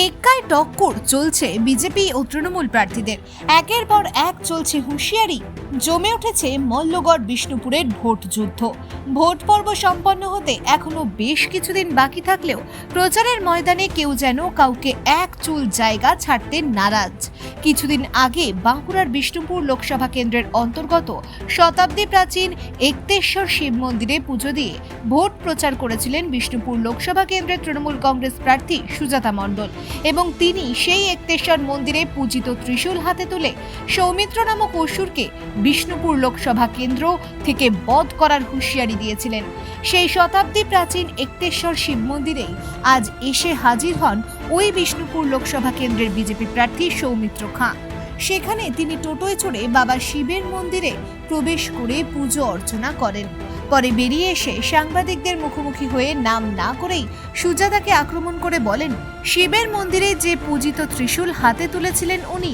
টেক্কায় টক্কর চলছে বিজেপি ও তৃণমূল প্রার্থীদের। একের পর এক চলছে হুঁশিয়ারি। জমে উঠেছে মল্লগড় বিষ্ণুপুরের ভোট যুদ্ধ। ভোট পর্ব সম্পন্ন হতে এখনও বেশ কিছুদিন বাকি থাকলেও প্রচারের ময়দানে কেউ যেন কাউকে এক চুল জায়গা ছাড়তে নারাজ। কিছুদিন আগে বাঁকুড়ার বিষ্ণুপুর লোকসভা কেন্দ্রের অন্তর্গত শতাব্দী প্রাচীন একতেশ্বর শিব মন্দিরে পুজো দিয়ে ভোট প্রচার করেছিলেন বিষ্ণুপুর লোকসভা কেন্দ্রের তৃণমূল কংগ্রেস প্রার্থী সুজাতা মণ্ডল এবং তিনি সেই একতেশ্বর মন্দিরে পূজিত ত্রিশূল হাতে তুলে সৌমিত্র নামক অসুরকে বিষ্ণুপুর লোকসভা কেন্দ্র থেকে বধ করার হুঁশিয়ারি দিয়েছিলেন। সেই শতাব্দী প্রাচীন একতেশ্বর শিব মন্দিরেই আজ এসে হাজির হন ওই বিষ্ণুপুর লোকসভা কেন্দ্রের বিজেপি প্রার্থী সৌমিত্র খাঁ। সেখানে তিনি টোটোয় চড়ে বাবা শিবের মন্দিরে প্রবেশ করে পুজো অর্চনা করেন। পরে বেরিয়ে এসে সাংবাদিকদের মুখোমুখি হয়ে নাম না করেই সুজাতাকে আক্রমণ করে বলেন, শিবের মন্দিরে যে পূজিত ত্রিশূল হাতে তুলেছিলেন উনি,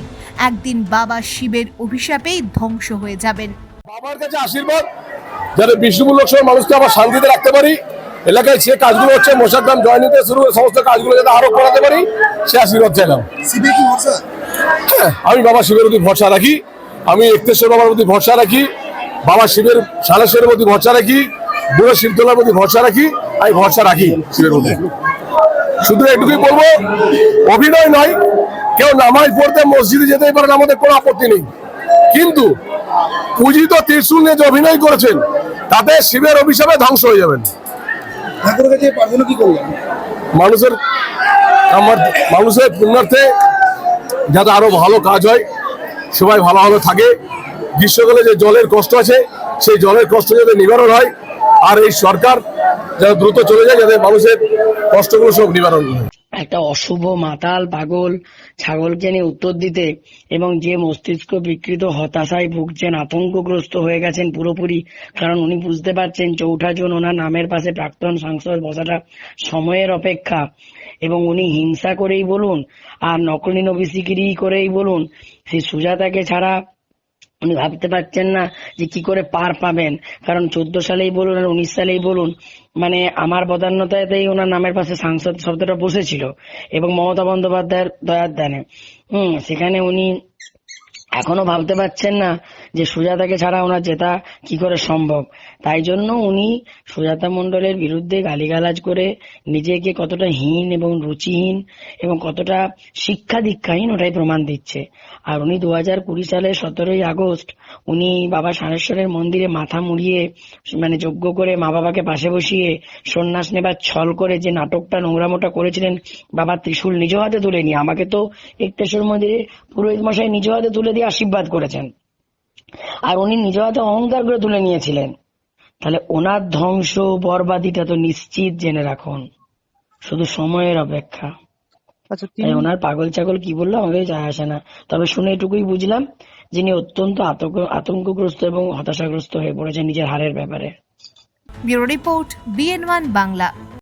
একদিন বাবা শিবের অভিশাপেই ধ্বংস হয়ে যাবেন। বাবার কাছে আশীর্বাদ যাতে বিষ্ণুপুর লোকসভার মানুষকে আবার শান্তিতে রাখতে পারি। এলাকায় যে কাজগুলো হচ্ছে মশাগ্রাম জয়নিতে শুরু করে সমস্ত কাজগুলো যাতে আরও করাতে পারি সে আশীর্বাদ চাইলাম হ্যাঁ, আমি বাবা শিবের প্রতি ভরসা রাখি আমি একতেশ্বর বাবার প্রতি ভরসা রাখি বাবা শিবের সালেশ্বরের প্রতি ভরসা রাখি বুড়ো শিবতলার প্রতি ভরসা রাখি আমি ভরসা রাখি শিবের প্রতি। শুধু এটুকুই বলব অভিনয় নয় কেউ নামাজ পড়তে মসজিদে যেতেই পারেন আমাদের কোনো আপত্তি নেই। কিন্তু পূজিত ত্রিশূল নিয়ে যে অভিনয় করেছেন তাতে শিবের অভিশাপে ধ্বংস হয়ে যাবেন। ঠাকুরের কাছে প্রার্থনা কি করলেন? মানুষের আমার মানুষের পুণ্যার্থে যাতে আরও ভালো কাজ হয়, সবাই ভালো ভালো থাকে। গ্রীষ্মকালে যে জলের কষ্ট আছে, সেই জলের কষ্ট যাতে নিবারণ হয়, আর এই সরকার যাতে দ্রুত চলে যায়, যাতে মানুষের কষ্টগুলো সব নিবারণ হয়। একটা অশুভ মাতাল, পাগল, ছাগলকে নিয়ে উত্তর দিতে এবং যে মস্তিষ্ক বিকৃত, হতাশায় ভুগছেন, আতঙ্কগ্রস্ত হয়ে গেছেন পুরোপুরি। কারণ উনি বুঝতে পারছেন চৌঠা জুন ওনার নামের পাশে প্রাক্তন সাংসদ বসাটা সময়ের অপেক্ষা। এবং উনি হিংসা করেই বলুন আর নকলি নবিসিগিরি করেই বলুন, সেই সুজাতাকে ছাড়া উনি ভাবতে পারছেন না যে কি করে পার পাবেন। কারণ চোদ্দ সালেই বলুন আর উনিশ সালেই বলুন মানে আমার বদান্যতাতেই ওনার নামের পাশে সাংসদ শব্দটা বসেছিল এবং মমতা বন্দ্যোপাধ্যায়ের দয়ার দানে। হম, সেখানে উনি এখনও ভাবতে পারছেন না যে সুজাতাকে ছাড়া ওনার জেতা কি করে সম্ভব? তাই জন্য উনি সুজাতা মণ্ডলের বিরুদ্ধে গালিগালাজ করে নিজেকে কতটা হীন এবং রুচিহীন এবং কতটা শিক্ষা দীক্ষাহীন ওটাই প্রমাণ দিচ্ছে। আর উনি দু হাজার কুড়ি সালের সতেরোই আগস্ট উনি বাবা সারেশ্বরের মন্দিরে মাথা মুড়িয়ে মানে যজ্ঞ করে মা বাবাকে পাশে বসিয়ে সন্ন্যাস নেবার ছল করে যে নাটকটা নোংরামোটা করেছিলেন, বাবা ত্রিশূল নিজ হাতে তুলে নিয়ে, আমাকে তো একটেশ্বর মন্দিরে পুরোহিত মশাই নিজ হাতে তুলে দিয়ে আশীর্বাদ করেছেন। আর উনি নিজ হাতে অহংকার করে তুলে নিয়েছিলেন। তাহলে ওনার ধ্বংস বরবাদিটা তো নিশ্চিত জেনে রাখুন। শুধু সময়ের অপেক্ষা। আচ্ছা ওনার পাগল ছাগল কি বলল? আমাকে যায় আসে না। তবে শুনে এটুকুই বুঝলাম যিনি অত্যন্ত আতঙ্ক আতঙ্কগ্রস্ত এবং হতাশাগ্রস্ত হয়ে পড়েছেন নিজের হারের ব্যাপারে। Bureau report BN one Bangla.